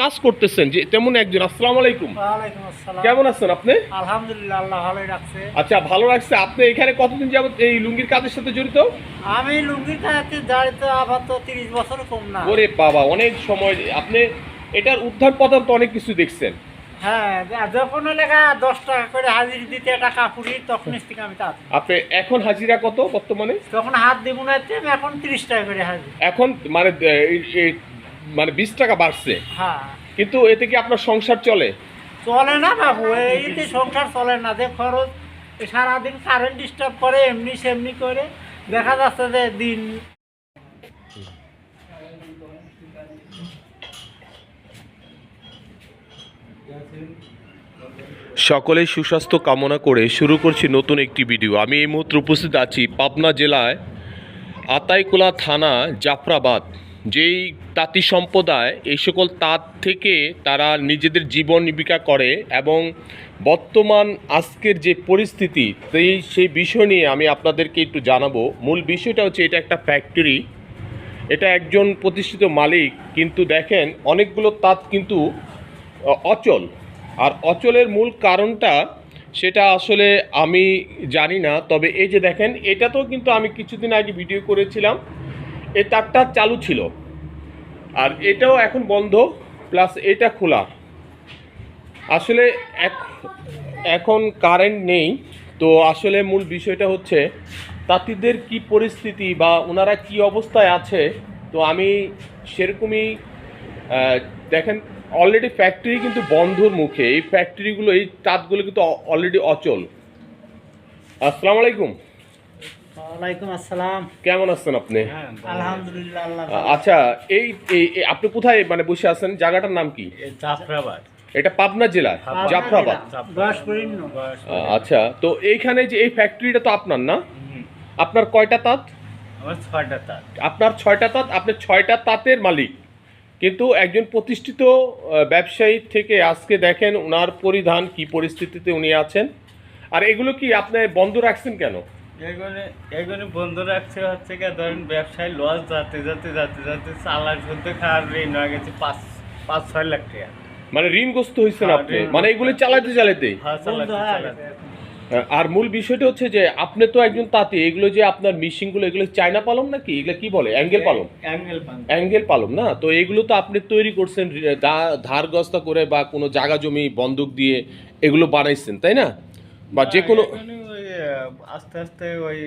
কাজ করতেছেন যে তেমন একজন আসসালাম আলাইকুম। কেমন আছেন আপনি? আলহামদুলিল্লাহ আল্লাহ ভালোই রাখছে। আচ্ছা ভালো লাগছে আপনি এখানে কতদিন যাবত এই লুঙ্গির কাজের সাথে জড়িত? আমি লুঙ্গি কাটাতে দাঁড়িয়ে আপাতত তিরিশ বছর কম না। ওরে বাবা অনেক সময় আপনি এটার উদ্ধার পদার্থ অনেক কিছু দেখছেন। হ্যাঁ যখন লেখা দশ টাকা করে হাজির দিতে একটা কাপুরি তখন থেকে আমি তাঁত আপনি এখন হাজিরা কত বর্তমানে? তখন হাত দিব না এখন তিরিশ টাকা করে হাজির। এখন মানে মানে বিশ টাকা বাড়ছে। হ্যাঁ। কিন্তু এতে কি আপনার সংসার চলে? চলে না বাবু এইতে সংসার চলে না। যে খরচ এই সারাদিন কারেন্ট ডিস্টার্ব করে এমনি সেমনি করে দেখা যাচ্ছে যে দিন সকলেই সুস্বাস্থ্য কামনা করে শুরু করছি নতুন একটি ভিডিও। আমি এই মুহূর্তে উপস্থিত আছি পাবনা জেলায় আতাইকুলা থানা জাফরাবাদ যেই তাঁতি সম্প্রদায়, এই সকল তাঁত থেকে তারা নিজেদের জীবন জীবিকা করে এবং বর্তমান আজকের যে পরিস্থিতি, সেই সেই বিষয় নিয়ে আমি আপনাদেরকে একটু জানাব। মূল বিষয়টা হচ্ছে এটা একটা ফ্যাক্টরি, এটা একজন প্রতিষ্ঠিত মালিক, কিন্তু দেখেন অনেকগুলো তাঁত কিন্তু অচল। আর অচলের মূল কারণটা, সেটা আসলে আমি জানি না, তবে এই যে দেখেন, এটাতেও কিন্তু আমি কিছুদিন আগে ভিডিও করেছিলাম এই তারটা চালু ছিল। আর এটাও এখন বন্ধ প্লাস এটা খোলা। আসলে এখন কারেন্ট নেই, তো আসলে মূল বিষয়টা হচ্ছে, তাঁতিদের কি পরিস্থিতি বা ওনারা কি অবস্থায় আছে, তো আমি সেরকমই দেখেন অলরেডি ফ্যাক্টরি কিন্তু বন্ধর মুখে। এই ফ্যাক্টরিগুলো এই তাঁতগুলো কিন্তু অলরেডি অচল। আসসালামু আলাইকুম। ওয়ালাইকুম আসসালাম। কেমন আছেন আপনি? আলহামদুলিল্লাহ আচ্ছা এই এই- এই- আপনি কোথায় মানে বসে আছেন? জায়গাটার নাম কি? জাফরাবাদ। এটা পাবনা জেলার জাফরাবাদ। বয়স পরিণ আ- আচ্ছা তো এইখানে যে এই ফ্যাক্টরিটা তো আপনার না? আপনার কয়টা তাঁত? ছয়টা তার আপনার ছয়টা তাঁত আপনি ছয়টা তাঁতের মালিক। কিন্তু একজন প্রতিষ্ঠিত ব্যবসায়ী থেকে আজকে দেখেন ওনার পরিধান কি পরিস্থিতিতে উনি আছেন। আর এগুলো কি আপনি বন্ধ রাখছেন কেন? এগুলো এগুলো বন্ধ রাখছে হচ্ছে কি ধরেন ব্যবসায় লস যাতে যাতে যাতে যাতে চালার শুদ্ধ খাওয়ার ঋণ হয়ে গেছে পাঁচ পাঁচ ছয় লাখ টাকা। মানে ঋণগ্রস্ত হয়েছেন হ্যাঁ, আপনি? মানে এগুলো চালাতে চালাতে হ্যাঁ, হয়ে। আর মূল বিষয়টা হচ্ছে যে আপনি তো একজন তাঁতি এগুলো যে আপনার মিশিংগুলো এগুলো চায়না পালম নাকি? এগুলো কি বলে? অ্যাঙ্গেল পালম অ্যাঙ্গেল অ্যাঙ্গেল পালম না? তো এগুলো তো আপনি তৈরি করছেন ধারগ্রস্ত করে বা কোনো জায়গা জমি বন্ধক দিয়ে এগুলো বানাইছেন তাই না? বা যে কোনো আস্তে আস্তে ওই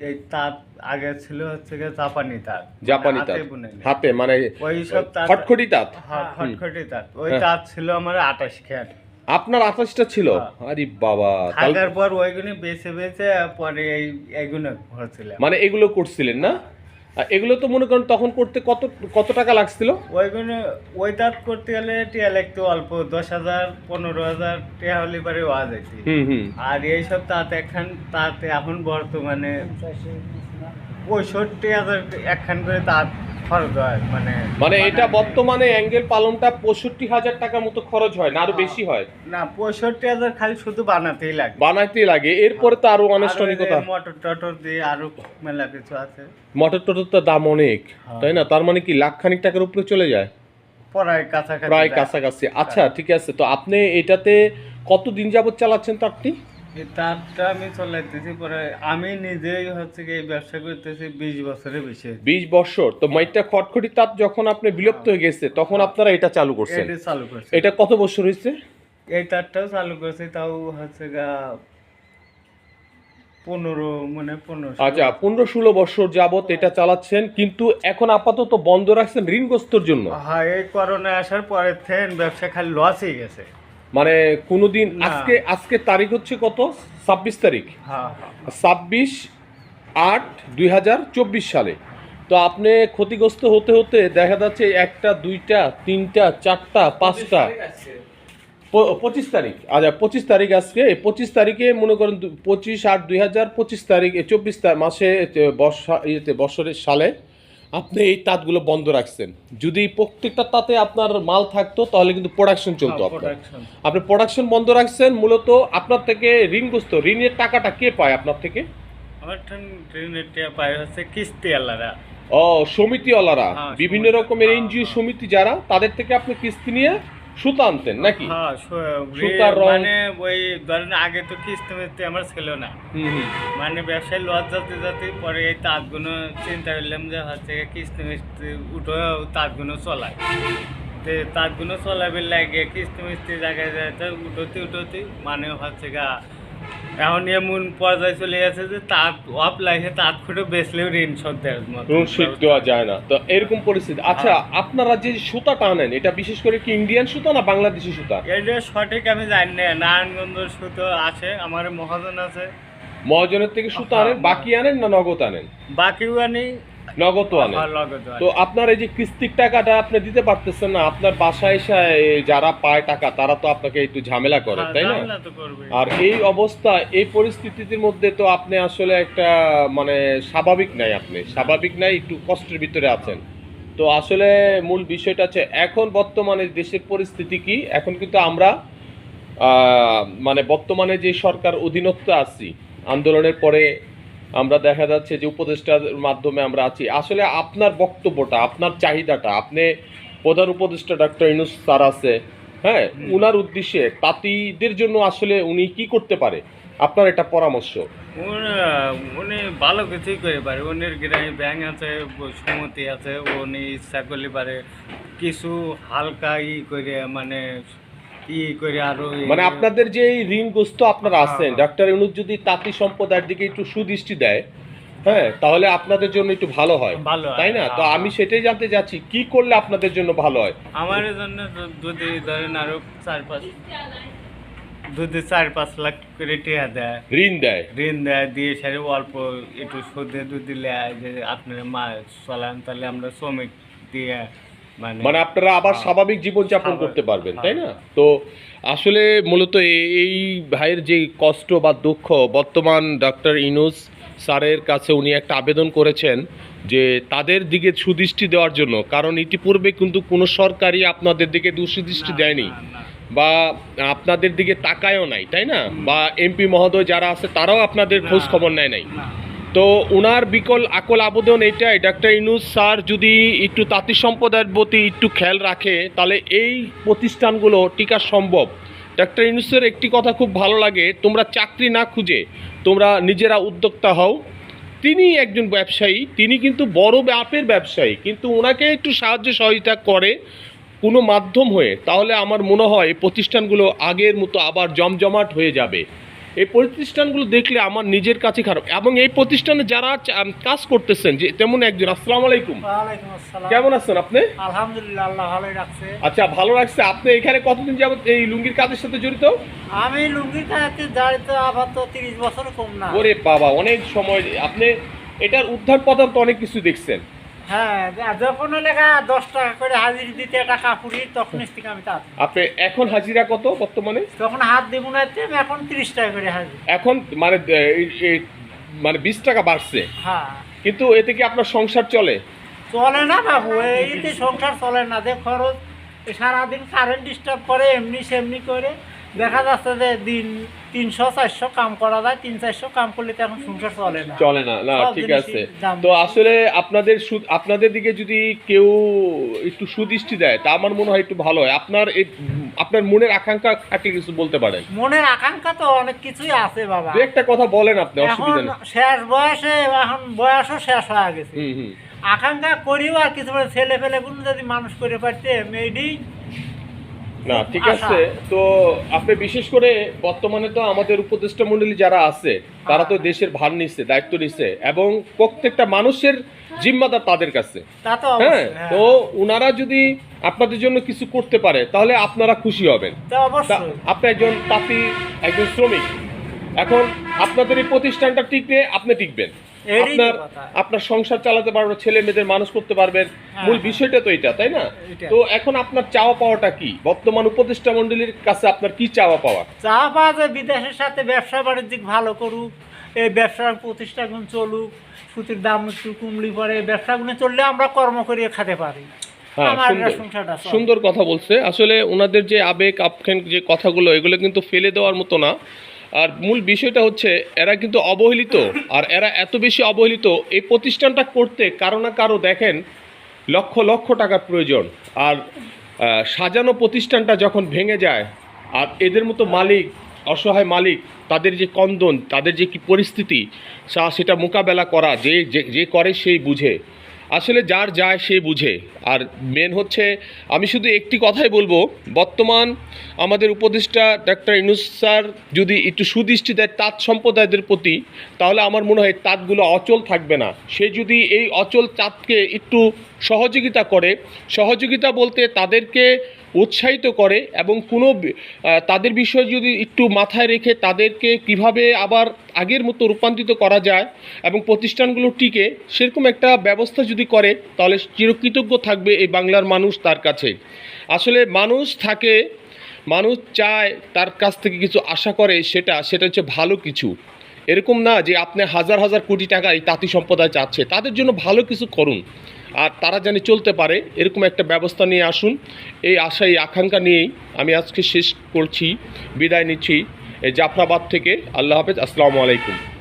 এই তাঁত আগে ছিল হচ্ছে গিয়ে জাপানি তাঁত। জাপানি মানে তাঁত। হাতে মানে ওই সব তাঁত খটখটি তাঁত? হ্যাঁ, খটখটি তাঁত। ওই হ্যাঁ। তাঁত ছিল আমার আটাশ খেয়ার আপনার আঠাশটা ছিল? হ্যাঁ। আরে বাবা থাকার পর ওইগুলো বেছে বেছে পরে এই এইগুলো হচ্ছিল মানে এগুলো করছিলেন না? আর এগুলো তো মনে করেন তখন করতে কত কত টাকা লাগছিল? ওইগুলো ওই দাঁত করতে গেলে টিয়া লাগতো অল্প দশ হাজার পনেরো হাজার টিয়া হলে পরে ওয়া হুম আর এইসব তাঁত এখন তাঁত এখন বর্তমানে পঁয়ষট্টি হাজার একখান করে তাঁত মানে মানে এটা বর্তমানে অ্যাঙ্গেল পালনটা পঁয়ষট্টি হাজার টাকার মতো খরচ হয় না আরও বেশি হয়। না পঁয়ষট্টি হাজার খালি শুধু বানাতেই লাগে। বানাইতে লাগে। এরপরে তো আরও আনুষ্ঠানিকতা। মোটর টটর দিয়ে আরও মেলা কিছু আছে। মোটর টোটর তো দাম অনেক হ্যাঁ। তাই না? তার মানে কি লাখ খানিক টাকার উপরে চলে যায়? প্রায় কাছাকাছি প্রায় কাছাকাছি। আচ্ছা ঠিক আছে। তো আপনি এটাতে কতদিন যাবত চালাচ্ছেন তো আপনি? এই তাঁতটা আমি চলাইতেছি পরে আমি নিজেই হচ্ছে কি এই ব্যবসা করতেছি বিশ বছরের বেশি বিশ বছর? তো মাইটা খটখটি তাপ যখন আপনি বিলুপ্ত হয়ে গেছে তখন আপনারা এটা চালু করছেন? এটা চালু করছি। এটা কত বছর হয়েছে? এই তারটাও চালু করছি তাও হচ্ছে গা পনেরো মানে পনেরো আচ্ছা পনেরো ষোলো বছর যাবত এটা চালাচ্ছেন কিন্তু এখন আপাতত বন্ধ রাখছেন ঋণগ্রস্তর জন্য? হ্যাঁ এই করোনা আসার পরে থেন ব্যবসা খালি লসই গেছে। মানে কোনোদিন আজকে আজকে তারিখ হচ্ছে কত? ছাব্বিশ তারিখ। হ্যাঁ হ্যাঁ। ছাব্বিশ আট দুই হাজার চব্বিশ সালে। তো আপনি ক্ষতিগ্রস্ত হতে হতে দেখা যাচ্ছে একটা দুইটা তিনটা চারটা পাঁচটা। পঁচিশ তারিখ। আচ্ছা পঁচিশ তারিখ আজকে। এই পঁচিশ তারিখে মনে করেন পঁচিশ আট দুই হাজার পঁচিশ তারিখ চব্বিশ মাসে বর্ষা ইয়েতে বছরের সালে আপনি এই তাঁতগুলো বন্ধ রাখছেন। যদি প্রত্যেকটা তাতে আপনার মাল থাকতো তাহলে কিন্তু প্রোডাকশন চলতো আপনার। আপনি প্রোডাকশন বন্ধ রাখছেন মূলত আপনার থেকে ঋণগ্রস্ত ঋণের টাকাটা কে পায় আপনার থেকে? পায় হচ্ছে ও সমিতিওয়ালারা। হ্যাঁ, বিভিন্ন রকমের হ্যাঁ, এনজিও হ্যাঁ। সমিতি যারা তাদের থেকে আপনি কিস্তি নিয়ে সুতা আনতেন নাকি? হ্যাঁ সুতার রং। মানে ওই ধরেন আগে তো কিস্তি মিস্তি আমার ছিল না। মানে ব্যবসায় লস যাতে যাতে পরে এই তাঁতগুলো চিন্তা করলাম যে হচ্ছে কিস্তি মিস্তি উঠে তাঁতগুলো চলায়। তো তাঁতগুলো চলাবে লাগে কিস্তি মিস্তি জায়গায় যায় তো উঠোতে উঠোতে মানে হচ্ছে গা এখন এমন পর্যায়ে চলে গেছে যে তাঁত অফ লাগে তাঁত খুঁটে বেচলেও ঋণ শোধ মতো রুম দেওয়া যায় না। তো এরকম পরিস্থিতি। আচ্ছা আপনারা যে সুতাটা আনেন এটা বিশেষ করে কি ইন্ডিয়ান সুতা না বাংলাদেশি সুতা? এটা সঠিক আমি জানি না নারায়ণগঞ্জ সুতো আছে আমার মহাজন আছে। মহাজনের থেকে সুতা আনেন বাকি আনেন না নগদ আনেন? বাকিও আনি নগদ আনি। তো আপনার এই যে কিস্তির টাকাটা আপনি দিতে পারতেছেন না আপনার বাসায় এসে যারা পায় টাকা তারা তো আপনাকে একটু ঝামেলা করে হ্যাঁ, তাই না? আর এই অবস্থা এই পরিস্থিতির মধ্যে তো আপনি আসলে একটা মানে স্বাভাবিক নাই আপনি স্বাভাবিক নাই একটু কষ্টের ভিতরে আছেন। তো আসলে মূল বিষয়টা হচ্ছে এখন বর্তমানে দেশের পরিস্থিতি কি? এখন কিন্তু আমরা আহ, মানে বর্তমানে যে সরকার অধীনস্থ আছি আন্দোলনের পরে আমরা দেখা যাচ্ছে যে উপদেষ্টার মাধ্যমে আমরা আছি। আসলে আপনার বক্তব্যটা আপনার চাহিদাটা আপনি প্রধান উপদেষ্টা ডক্টর ইনুস স্যার আছে হ্যাঁ? উনার উদ্দেশ্যে তাঁতিদের জন্য আসলে উনি কি করতে পারে? আপনার এটা পরামর্শ। উনি- ভালো কিছুই করে পারে। উনির গ্রামে ব্যাংক আছে সমতি আছে উনি ইচ্ছা করলে পারে। কিছু হালকা ই করে মানে ই করে আরও মানে আপনাদের যে এই ঋণগ্রস্ত আপনারা আছেন হ্যাঁ। ডাক্তার ইনুস যদি তাঁতি সম্প্রদায়ের দিকে একটু সুদৃষ্টি দেয় হ্যাঁ তাহলে আপনাদের জন্য একটু ভালো হয়। তাই না? তো হ্যাঁ। আমি সেটাই জানতে চাচ্ছি কি করলে আপনাদের জন্য ভালো হয়? আমার জন্য যদি ধরেন আরও চার পাঁচ যদি চার পাঁচ লাখ করে টিয়া দেয়। ঋণ দেয়? ঋণ দেয় দিয়ে সেরে অল্প একটু সুদে যদি লেয় যে আপনার মা চলান তাহলে আমরা শ্রমিক দিয়ে মানে মানে আপনারা আবার হ্যাঁ। স্বাভাবিক জীবনযাপন করতে পারবেন তাই না হ্যাঁ। তো আসলে মূলত এই ভাইয়ের যে কষ্ট বা দুঃখ বর্তমান ডক্টর ইনুস স্যারের কাছে উনি একটা আবেদন করেছেন যে তাদের দিকে সুদৃষ্টি দেওয়ার জন্য কারণ ইতিপূর্বে কিন্তু কোনো সরকারই আপনাদের দিকে দুসুদৃষ্টি দেয়নি। বা আপনাদের দিকে তাকায়ও নাই তাই না বা এমপি মহোদয় যারা আছে তারাও আপনাদের। খোঁজ খবর নেয় নাই। তো ওনার বিকল, আকল আবেদন এটাই, ডাক্তার ইনুস স্যার যদি একটু তাঁতি সম্প্রদায়ের প্রতি একটু খেয়াল রাখে, তাহলে এই প্রতিষ্ঠানগুলো টিকা সম্ভব। ডাক্তার ইনুসের একটি কথা খুব ভালো লাগে, তোমরা চাকরি না খুঁজে তোমরা নিজেরা উদ্যোক্তা হও। তিনি একজন ব্যবসায়ী, তিনি কিন্তু বড় ব্যাপের ব্যবসায়ী, কিন্তু ওনাকে একটু সাহায্য সহযোগিতা করে কোনো মাধ্যম হয়ে, তাহলে আমার মনে হয় প্রতিষ্ঠানগুলো আগের মতো আবার জমজমাট হয়ে যাবে। এই প্রতিষ্ঠানগুলো দেখলে আমার নিজের কাছে খারাপ। এবং এই প্রতিষ্ঠানে যারা কাজ করতেছেন যে তেমন একজন আসসালামু আলাইকুম। কেমন আছেন আপনি? আলহামদুলিল্লাহ আল্লাহ ভালোই রাখছে। আচ্ছা ভালো লাগছে আপনি এখানে কতদিন যাবত এই লুঙ্গির কাজের সাথে জড়িত? আমি লুঙ্গির কাছে দাঁড়িয়ে আপাতত তিরিশ বছর কম না। ওরে বাবা অনেক সময় আপনি এটার উদ্ধার পদার্থ অনেক কিছু দেখছেন। হ্যাঁ যখন লেখা দশ টাকা করে হাজির দিতে একটা কাপুরি তখন থেকে আমি তাঁত আপনি এখন হাজিরা কত বর্তমানে? তখন হাত দিব না এখন তিরিশ টাকা করে হাজির। এখন মানে এই মানে বিশ টাকা বাড়ছে। হ্যাঁ। কিন্তু এতে কি আপনার সংসার চলে? চলে না বাবু এইতে সংসার চলে না। যে খরচ এ সারাদিন কারেন্ট ডিস্টার্ব করে এমনি সেমনি করে। দেখা যাচ্ছে যে দিন তিনশো চারশো কাম করা যায় তিন চারশো কাম করলে তো এখন সংসার চলে না। চলে না না ঠিক আছে। তো আসলে আপনাদের সুদ আপনাদের দিকে যদি কেউ একটু সুদৃষ্টি দেয় তা আমার মনে হয় একটু ভালো হয়। আপনার এই আপনার মনের আকাঙ্ক্ষা থাকলে কিছু বলতে পারেন। মনের আকাঙ্ক্ষা তো অনেক কিছুই আছে বাবা। একটা কথা বলেন আপনি এখন অসুবিধা নেই। শেষ বয়সে এখন বয়সও শেষ হয়ে গেছে। আকাঙ্ক্ষা করিও আর কিছু ছেলে ফেলে গুলো যদি মানুষ করে পারতে মেয়েডি না ঠিক আছে। তো আপনি বিশেষ করে বর্তমানে তো আমাদের উপদেষ্টা মণ্ডলী যারা আছে তারা তো দেশের ভার নিচ্ছে দায়িত্ব নিচ্ছে এবং প্রত্যেকটা মানুষের জিম্মাদার তাদের কাছে। হ্যাঁ হ্যাঁ। তো ওনারা যদি আপনাদের জন্য কিছু করতে পারে তাহলে আপনারা খুশি হবেন। আপনি একজন তাঁতি একজন শ্রমিক। এখন আপনাদের এই প্রতিষ্ঠানটা টিকলে আপনি টিকবেন। আপনার আপনার সংসার চালাতে পারবেন ছেলে মেয়েদের মানুষ করতে পারবেন। হ্যাঁ, মূল হ্যাঁ। বিষয়টা তো এটা তাই না? তো এখন আপনার চাওয়া পাওয়াটা কি? বর্তমান উপদেষ্টা মণ্ডলীর কাছে আপনার কি চাওয়া পাওয়া? চা পাওয়া যায় বিদেশের সাথে ব্যবসা বাণিজ্যিক ভালো করুক এই ব্যবসার প্রতিষ্ঠাগুলো চলুক সুতির দাম একটু কমলি পরে ব্যবসাগুলো চললে আমরা কর্ম করিয়ে খেতে পারি। হ্যাঁ সুন্দর। কথা বলছে। আসলে ওনাদের যে আবেগ আবখান যে কথাগুলো এগুলো কিন্তু ফেলে দেওয়ার মতো না। আর মূল বিষয়টা হচ্ছে, এরা কিন্তু অবহেলিত। আর এরা এত বেশি অবহেলিত, এই প্রতিষ্ঠানটা করতে কারও না কারও দেখেন লক্ষ লক্ষ টাকার প্রয়োজন। আর সাজানো প্রতিষ্ঠানটা যখন ভেঙে যায়, আর এদের মতো মালিক, অসহায় মালিক, তাদের যে কন্দন, তাদের যে কি পরিস্থিতি সেটা মোকাবেলা করা যে- যে করে সেই বুঝে। আসলে যার যায় সে বুঝে। আর মেন হচ্ছে, আমি শুধু একটি কথাই বলব, বর্তমান আমাদের উপদেষ্টা ডাক্তার ইনুস স্যার যদি একটু সুদৃষ্টি দেয় তাঁত সম্প্রদায়দের প্রতি, তাহলে আমার মনে হয় তাঁতগুলো অচল থাকবে না। সে যদি এই অচল তাঁতকে একটু সহযোগিতা করে, সহযোগিতা বলতে তাদেরকে উৎসাহিত করে এবং কোনো তাদের বিষয়ে যদি একটু মাথায় রেখে তাদেরকে কীভাবে আবার আগের মতো রূপান্তরিত করা যায় এবং প্রতিষ্ঠানগুলো টিকে, সেরকম একটা ব্যবস্থা যদি করে, তাহলে চিরকৃতজ্ঞ থাকবে এই বাংলার মানুষ তার কাছে। আসলে মানুষ থাকে, মানুষ চায়, তার কাছ থেকে কিছু আশা করে, সেটা সেটা হচ্ছে ভালো কিছু। এরকম না যে আপনি হাজার হাজার কোটি টাকা এই তাঁতি সম্প্রদায় চাচ্ছে। তাদের জন্য ভালো কিছু করুন। আর তারা যেন চলতে পারে, এরকম একটা ব্যবস্থা নিয়ে আসুন। এই আশা, এই আকাঙ্ক্ষা নিয়েই আমি আজকে শেষ করছি, বিদায় নিচ্ছি জাফরাবাদ থেকে। আল্লাহ হাফেজ, আসসালামু আলাইকুম।